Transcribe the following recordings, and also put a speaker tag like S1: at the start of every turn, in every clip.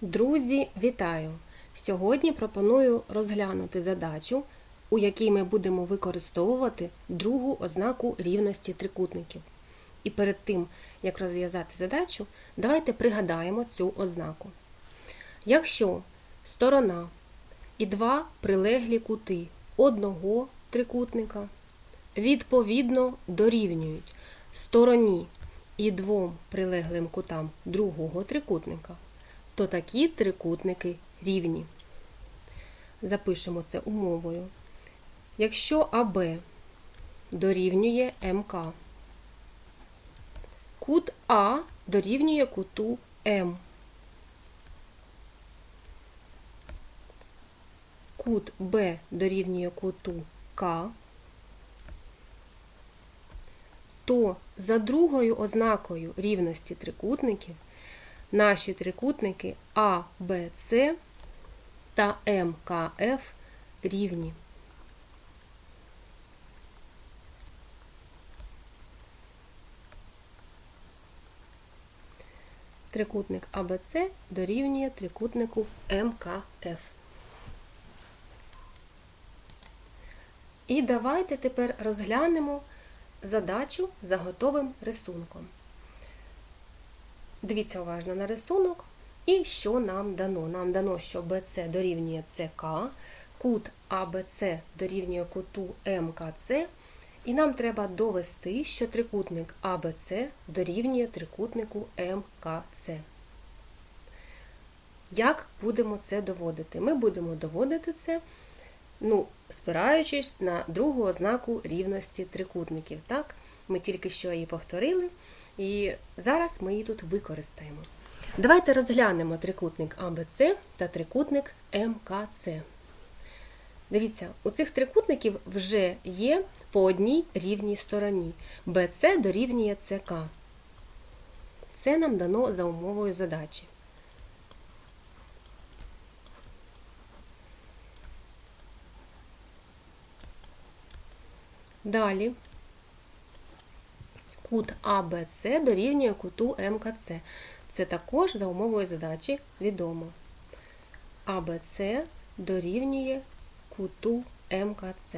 S1: Друзі, вітаю! Сьогодні пропоную розглянути задачу, у якій ми будемо використовувати другу ознаку рівності трикутників. І перед тим, як розв'язати задачу, давайте пригадаємо цю ознаку. Якщо сторона і два прилеглі кути одного трикутника відповідно дорівнюють стороні і двом прилеглим кутам другого трикутника, то такі трикутники рівні. Запишемо це умовою. Якщо АБ дорівнює МК, кут А дорівнює куту М. Кут Б дорівнює куту К, то за другою ознакою рівності трикутників наші трикутники А, Б, С та МКФ рівні. Трикутник АБЦ дорівнює трикутнику МКФ. І давайте тепер розглянемо задачу за готовим рисунком. Дивіться уважно на рисунок. І що нам дано? Нам дано, що BC дорівнює СК, кут АБЦ дорівнює куту МКЦ, і нам треба довести, що трикутник АБЦ дорівнює трикутнику МКЦ. Як будемо це доводити? Ми будемо доводити це, ну, спираючись на другу ознаку рівності трикутників. Так? Ми тільки що її повторили, і зараз ми її тут використаємо. Давайте розглянемо трикутник АБЦ та трикутник МКЦ. Дивіться, у цих трикутників вже є по одній рівній стороні. БЦ дорівнює ЦК. Це нам дано за умовою задачі. Далі кут АБЦ дорівнює куту МКЦ. Це також за умовою задачі відомо. АБЦ дорівнює куту МКЦ.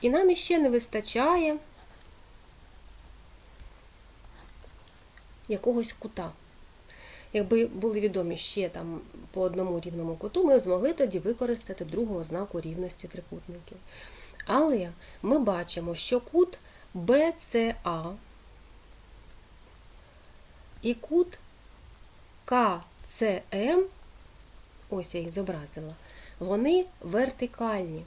S1: І нам іще не вистачає якогось кута. Якби були відомі ще там по одному рівному куту, ми змогли тоді використати другу ознаку рівності трикутників. Але ми бачимо, що кут BCA і кут КЦМ, ось я їх зобразила, вони вертикальні.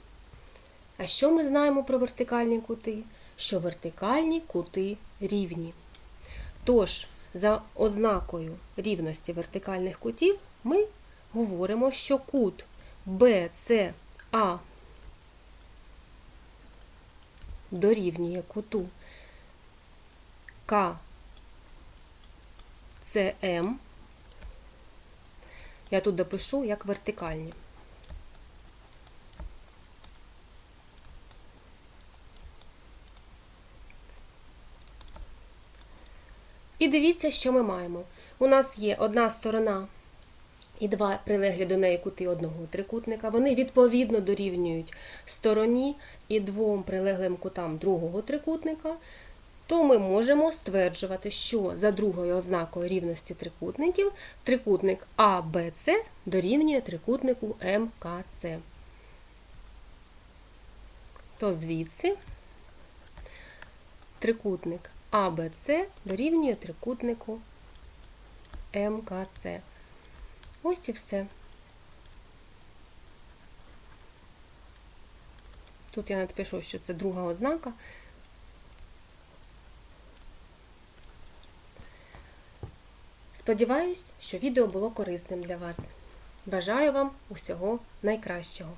S1: А що ми знаємо про вертикальні кути? Що вертикальні кути рівні. Тож, за ознакою рівності вертикальних кутів ми говоримо, що кут BCA дорівнює куту КЦМ. Я тут допишу як вертикальні. І дивіться, що ми маємо. У нас є одна сторона і два прилеглі до неї кути одного трикутника. Вони відповідно дорівнюють стороні і двом прилеглим кутам другого трикутника. То ми можемо стверджувати, що за другою ознакою рівності трикутників трикутник АБЦ дорівнює трикутнику МКЦ. То звідси трикутник АБЦ дорівнює трикутнику МКЦ. Ось і все. Тут я напишу, що це друга ознака. Сподіваюсь, що відео було корисним для вас. Бажаю вам усього найкращого!